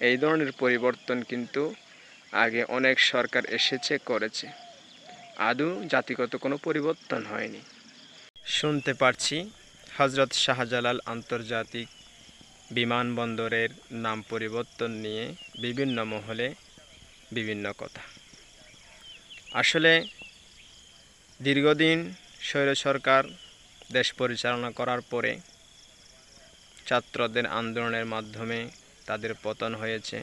এই ধরনের পরিবর্তন কিন্তু আগে অনেক সরকার এসেছে, করেছে। আদৌ জাতিগত কোনো পরিবর্তন হয়নি। শুনতে পারছি হজরত শাহজালাল আন্তর্জাতিক বিমানবন্দরের নাম পরিবর্তন নিয়ে বিভিন্ন মহলে বিভিন্ন কথা। আসলে দীর্ঘদিন স্বৈর সরকার দেশ পরিচালনা করার পরে ছাত্রদের আন্দোলনের মাধ্যমে তাদের পতন হয়েছে।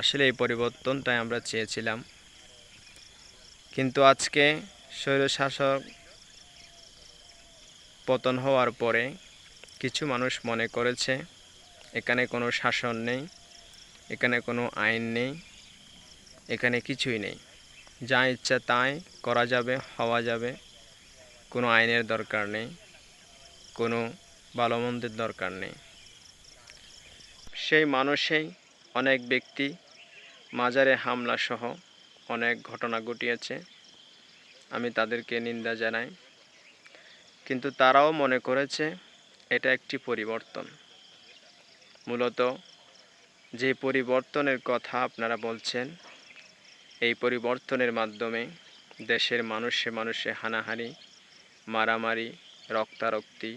আসলে এই পরিবর্তনটাই আমরা চেয়েছিলাম। কিন্তু আজকে স্বৈরশাসক পতন হওয়ার পরে কিছু মানুষ মনে করেছে, এখানে কোনো শাসন নেই, এখানে কোনো আইন নেই, এখানে কিছুই নেই। যা ইচ্ছা তাই করা যাবে, হওয়া যাবে। কোনো আইনের দরকার নেই, কোনো ভালো মন্দের দরকার নেই। সেই মানুষেই অনেক ব্যক্তি মাজারে হামলা সহ অনেক ঘটনা ঘটিয়েছে। আমি তাদেরকে নিন্দা জানাই। কিন্তু তারাও মনে করেছে এটা একটি পরিবর্তন। মূলত যে পরিবর্তনের কথা আপনারা বলছেন, এই পরিবর্তনের মাধ্যমে দেশের মানুষে মানুষে হানাহানি, মারামারি, রক্তারক্তি,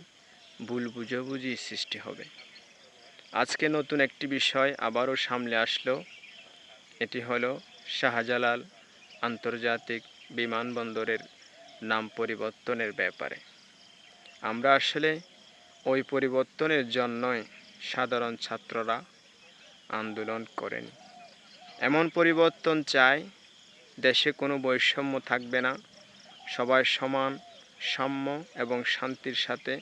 ভুল বুঝাবুঝি সৃষ্টি হবে। আজকে নতুন একটি বিষয় আবারও সামনে আসলো। এটি হলো শাহজালাল আন্তর্জাতিক বিমানবন্দরের নাম পরিবর্তনের ব্যাপারে। আমরা আসলে ওই পরিবর্তনের জন্যই সাধারণ ছাত্ররা আন্দোলন করেনি। এমন পরিবর্তন চাই, দেশে কোনো বৈষম্য থাকবে না। সবাই সমান, সাম্য এবং শান্তির সাথে,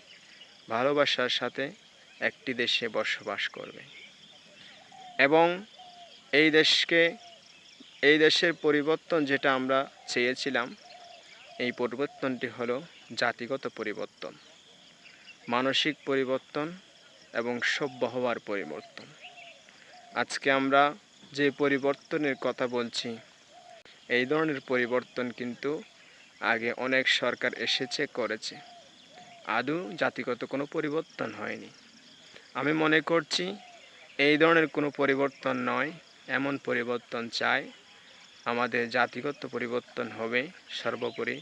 ভালোবাসার সাথে একটি দেশে বসবাস করবে। এবং এই দেশকে, এই দেশের পরিবর্তন যেটা আমরা চেয়েছিলাম, এই পরিবর্তনটি হলো জাতিগত পরিবর্তন, মানসিক পরিবর্তন এবং সভ্য হওয়ার পরিবর্তন। আজকে আমরা যে পরিবর্তনের কথা বলছি, এই ধরনের পরিবর্তন কিন্তু আগে অনেক সরকার এসেছে, করেছে। আদৌ জাতিগত কোনো পরিবর্তন হয়নি। আমি মনে করছি এই ধরনের কোনো পরিবর্তন নয়, এমন পরিবর্তন চাই। আমাদের জাতিগত পরিবর্তন হবে, সর্বোপরি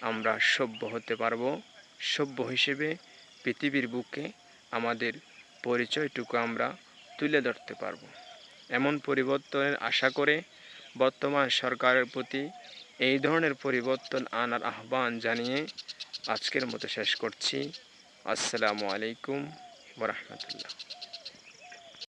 আমরা সভ্য হতে পারব। সভ্য হিসেবে পৃথিবীর বুকে আমাদের পরিচয়টুকু আমরা তুলে ধরতে পারব। এমন পরিবর্তনের আশা করে বর্তমান সরকারের প্রতি এই ধরনের পরিবর্তন আনার আহ্বান জানিয়ে আজকের মতো শেষ করছি। আসসালামু আলাইকুম। ورحمة الله.